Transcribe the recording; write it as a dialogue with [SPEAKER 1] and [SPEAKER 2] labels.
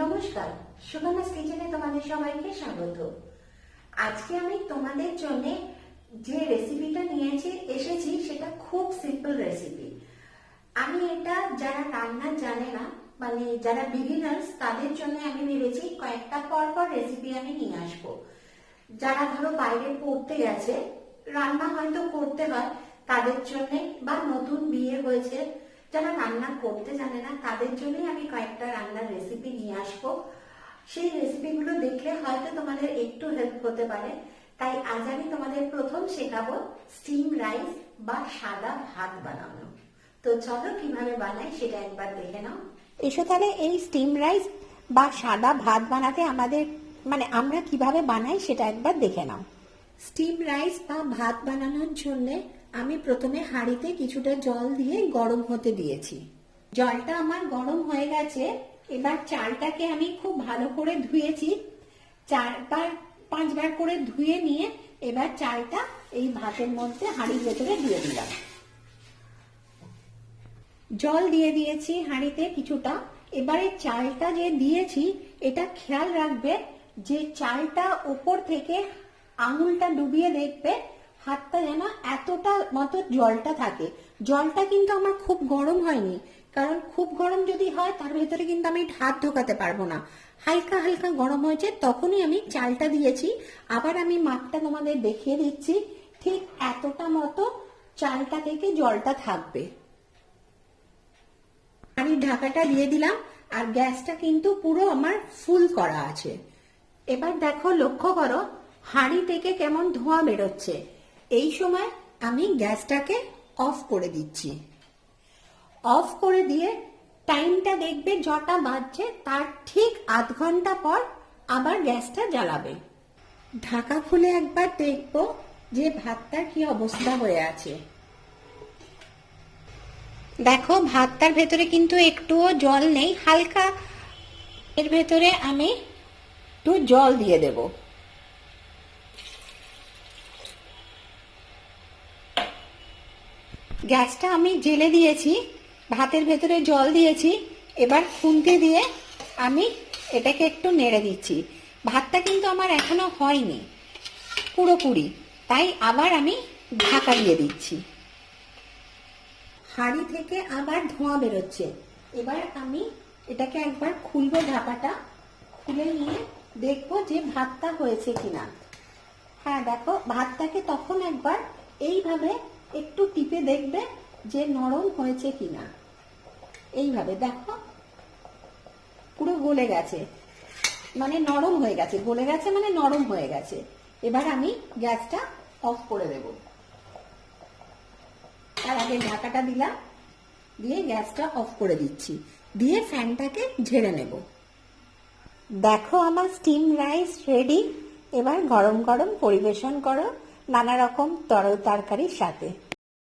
[SPEAKER 1] নমস্কার সুগন্ধাস কিচেনে তোমাদের সবাইকে স্বাগত। আজকে আমি তোমাদের জন্য যে রেসিপিটা নিয়েছি, এসেছি, সেটা খুব সিম্পল রেসিপি আমি এটা যারা রান্না জানে না মানে যারা বিগিনার্স তাদের জন্য আমি ভেবেছি কয়েকটা পর পর রেসিপি আমি নিয়ে আসব। যারা ধরো বাইরে পড়তে গেছে, রান্না হয়তো করতে হয়, তাদের জন্য বা নতুন বিয়ে হয়েছে যারা রান্না করতে জানে না তাদের জন্যই আমি কয়েকটা রান্নার রেসিপি নিয়ে আসব। সেই রেসিপিগুলো দেখলে হয়তো তোমাদের একটু হেল্প হতে পারে। তাই আজ আমি তোমাদের প্রথম শেখাবো স্টিম রাইস বা সাদা ভাত বানানো। তো চলো কীভাবে বানাই সেটা একবার দেখে নাও। এসো তাহলে এই স্টিম রাইস বা সাদা ভাত বানাতে আমাদের মানে আমরা কীভাবে বানাই সেটা একবার দেখে নাও। স্টিম রাইস বা ভাত বানানোর জন্য আমি প্রথমে হাঁড়িতে কিছুটা জল দিয়ে গরম হতে দিয়েছি। জলটা আমার গরম হয়ে গেছে। এবার চালটাকে আমি খুব ভালো করে ধুয়েছি। চারবার, পাঁচবার করে ধুয়ে নিয়ে এবার চালটা এই ভাতের মধ্যে হাঁড়ির ভেতরে দিয়ে দিলাম। জল দিয়ে দিয়েছি হাঁড়িতে কিছুটা। এবারে চালটা যে দিয়েছি, এটা খেয়াল রাখবে যে চালটা ওপর থেকে আঙুলটা ডুবিয়ে দেখবে, হাতটা যেন এতটা মতো জলটা থাকে। জলটা কিন্তু আমার খুব গরম হয়নি, কারণ খুব গরম যদি হয় তার ভেতরে কিন্তু আমি হাত ঢোকাতে পারব না। হালকা হালকা গরম হয়েছে, তখনই আমি চালটা দিয়েছি। আবার আমি মাপটা তোমাদের দেখিয়ে দিচ্ছি, ঠিক এতটা মতো চালটা থেকে জলটা থাকবে। আমি ঢাকাটা দিয়ে দিলাম, আর গ্যাসটা কিন্তু পুরো আমার ফুল করা আছে। এবার দেখো লক্ষ্য করো, হাঁড়ি থেকে কেমন ধোঁয়া বেরোচ্ছে। এই সময় আমি গ্যাসটাকে অফ করে দিচ্ছি। অফ করে দিয়ে টাইমটা দেখবে যটা বাজছে, তার ঠিক আধ ঘণ্টা পর আবার গ্যাসটা জ্বালাবে। ঢাকা খুলে একবার দেখব যে ভাতটার কি অবস্থা হয়ে আছে। দেখো, ভাতটার ভেতরে কিন্তু একটুও জল নেই, হালকা এর ভেতরে আমি একটু জল দিয়ে দেব। গ্যাসটা আমি জেলে দিয়েছি, ভাতের ভেতরে জল দিয়েছি, এবার খুন্তি দিয়ে আমি এটাকে একটু নেড়ে দিচ্ছি। ভাতটা কিন্তু আমার এখনও হয়নি, পুরোপুরি, তাই আবার আমি ঢাকা দিয়ে দিচ্ছি। হাঁড়ি থেকে আবার ধোঁয়া বেরোচ্ছে, এবার আমি এটাকে একবার খুলবো ঢাকাটা, খুলে নিয়ে দেখব যে ভাতটা হয়েছে কিনা। হ্যাঁ দেখো, ভাতটাকে তখন একবার এইভাবে টিপে দেখবে যে নরম হয়েছে কিনা। এইভাবে, দেখো। পুরো গলে গেছে। মানে নরম হয়ে গেছে। গলে গেছে মানে নরম হয়ে গেছে। এবার আমি গ্যাসটা অফ করে দেবো। তার আগে ঢাকাটা দিলাম। দিয়ে গ্যাসটা অফ করে দিচ্ছি। দিয়ে ফ্যানটাকে ঝেড়ে নেব। দেখো আমার স্টিম রাইস রেডি। এবার গরম গরম পরিবেশন করো নানা রকম তরল তরকারির সাথে।